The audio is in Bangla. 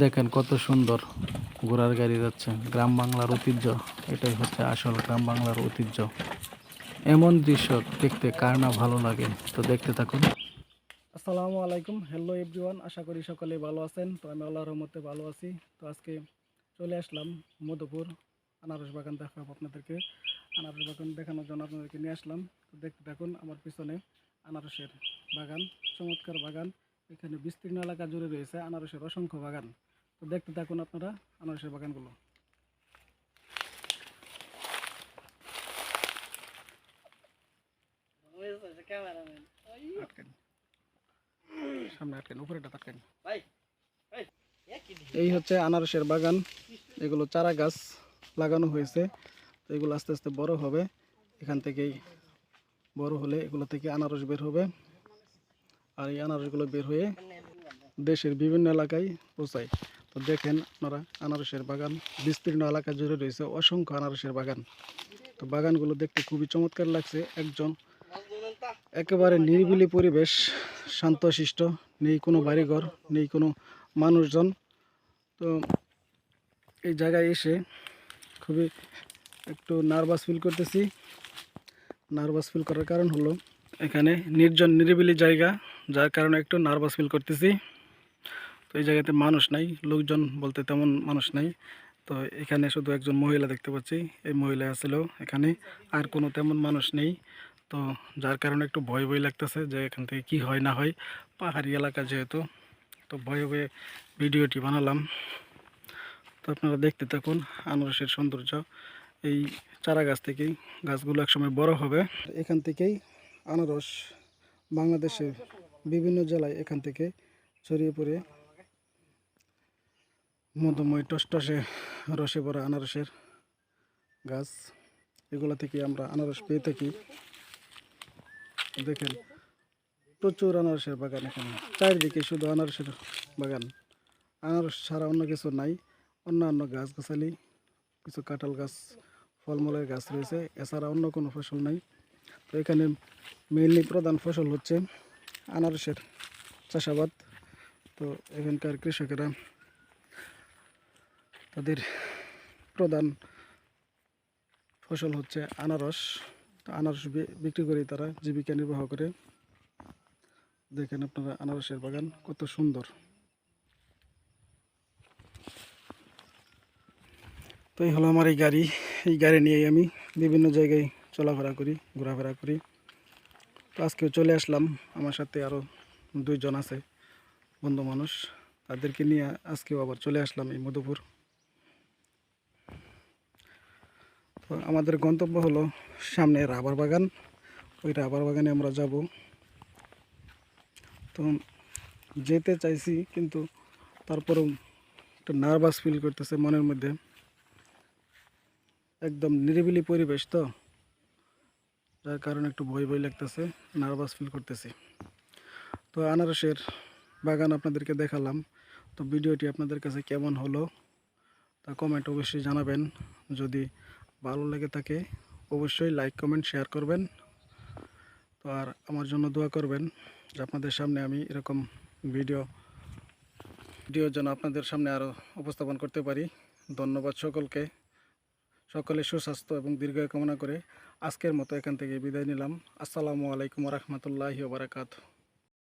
দেখেন কত সুন্দর ঘোড়ার গাড়ি যাচ্ছে। গ্রাম বাংলার ঐতিহ্য, এটাই হচ্ছে আসল গ্রাম বাংলার ঐতিহ্য। এমন দৃশ্য দেখতে কার না ভালো লাগে, তো দেখতে থাকুন। আসসালামু আলাইকুম হ্যালো এভরিওয়ান আশা করি সকলেই ভালো আছেন। তো আমি আল্লাহর রহমতে ভালো আছি। তো আজকে চলে আসলাম মধুপুর আনারস বাগান দেখাবো আপনাদেরকে। আনারস বাগান দেখানোর জন্য আপনাদেরকে নিয়ে আসলাম। তো দেখতে থাকুন আমার পিছনে আনারসের বাগান, চমৎকার বাগান। এখানে বিস্তীর্ণ এলাকা জুড়ে রয়েছে আনারসের অসংখ্য বাগান। তো দেখতে থাকুন আপনারা আনারসের বাগানগুলো। সামনে আটকেন আটকেন। এই হচ্ছে আনারসের বাগান। এগুলো চারা গাছ লাগানো হয়েছে। তো এগুলো আস্তে আস্তে বড় হবে। এখান থেকেই বড় হলে এগুলো থেকে আনারস বের হবে। আর এই আনারসগুলো বের হয়ে দেশের বিভিন্ন এলাকায় পৌঁছায়। তো দেখেন আপনারা, আনারসের বাগান, বিস্তীর্ণ এলাকা জুড়ে রয়েছে অসংখ্য আনারসের বাগান। তো বাগানগুলো দেখতে খুবই চমৎকার লাগছে। একজন একেবারে নিরিবিলি পরিবেশ, শান্তশিষ্ট, নেই কোনো বাড়িঘর, নেই কোনো মানুষজন। তো এই জায়গায় এসে খুবই একটু নার্ভাস ফিল করতেছি। নার্ভাস ফিল করার কারণ হলো এখানে নির্জন নিরিবিলি জায়গা। যার কারণে একটু নার্ভাস ফিল করতেছি। তো এই জায়গাতে মানুষ নাই, লোকজন বলতে তেমন মানুষ নাই। তো এখানে শুধু একজন মহিলা দেখতে পাচ্ছি, এই মহিলা আছিল এখানে, আর কোনো তেমন মানুষ নেই। তো যার কারণে একটু ভয় ভয় লাগতেছে যে এখান থেকে কি হয় না হয়, পাহাড়ি এলাকা যেহেতু, তো ভয়ে ভয়ে ভিডিওটি বানালাম। তো আপনারা দেখতে থাকুন, আনারসের সৌন্দর্য। এই চারা গাছ থেকেই গাছগুলো একসময় বড় হবে। এখান থেকেই আনারস বাংলাদেশের বিভিন্ন জেলায় এখান থেকে ছড়িয়ে পড়ে মধুময় টসটসে রসে ভরা আনারসের গাছ। এগুলো থেকে আমরা আনারস পেয়ে থাকি। দেখেন, প্রচুর আনারসের বাগান এখানে। চারিদিকে শুধু আনারসের বাগান। আনারস ছাড়া অন্য কিছু নাই। অন্যান্য গাছগাছালি, কিছু কাঁঠাল গাছ, ফলমূলের গাছ রয়েছে। এছাড়া অন্য কোনো ফসল নাই। তো এখানে মেইনলি প্রধান ফসল হচ্ছে আনারসের চাষাবাদ। তো এখানকার কৃষকেরা তাদের প্রধান ফসল হচ্ছে আনারস। আনারস বিক্রি করে তারা জীবিকা নির্বাহ করে। দেখেন আপনারা আনারসের বাগান কত সুন্দর। তো এই হলো আমার এই গাড়ি। এই গাড়ি নিয়ে আমি বিভিন্ন জায়গায় চলাফেরা করি, ঘোরাফেরা করি। তো আজকেও চলে আসলাম। আমার সাথে আরও দুইজন আছে, বন্ধু মানুষ। তাদেরকে নিয়ে আজকেও আবার চলে আসলাম এই মধুপুর। তো আমাদের গন্তব্য হলো সামনে রাবার বাগান। ওই রাবার বাগানে আমরা যাব। তো যেতে চাইছি, কিন্তু তারপরেও একটা নার্ভাস ফিল করতেছে মনের মধ্যে। একদম নিরিবিলি পরিবেশ তো। যার কারণে একটু ভয় ভয় লাগতেছে নার্ভাস ফিল করতেছি। তো আনারসের বাগান আপনাদেরকে দেখালাম। তো ভিডিওটি আপনাদের কাছে কেমন হলো তা কমেন্ট অবশ্যই জানাবেন। যদি ভালো লেগে থাকে, অবশ্যই লাইক কমেন্ট শেয়ার করবেন। তো আর আমার জন্য দোয়া করবেন যে আপনাদের সামনে আমি এরকম ভিডিও ভিডিও যেন আপনাদের সামনে আরও উপস্থাপন করতে পারি। ধন্যবাদ সকলকে। সকলে সুস্বাস্থ্য এবং দীর্ঘায় কামনা করে আজকের মতো এখান থেকে বিদায় নিলাম। আসসালামু আলাইকুম রহমতুল্লাহি বারাকাতু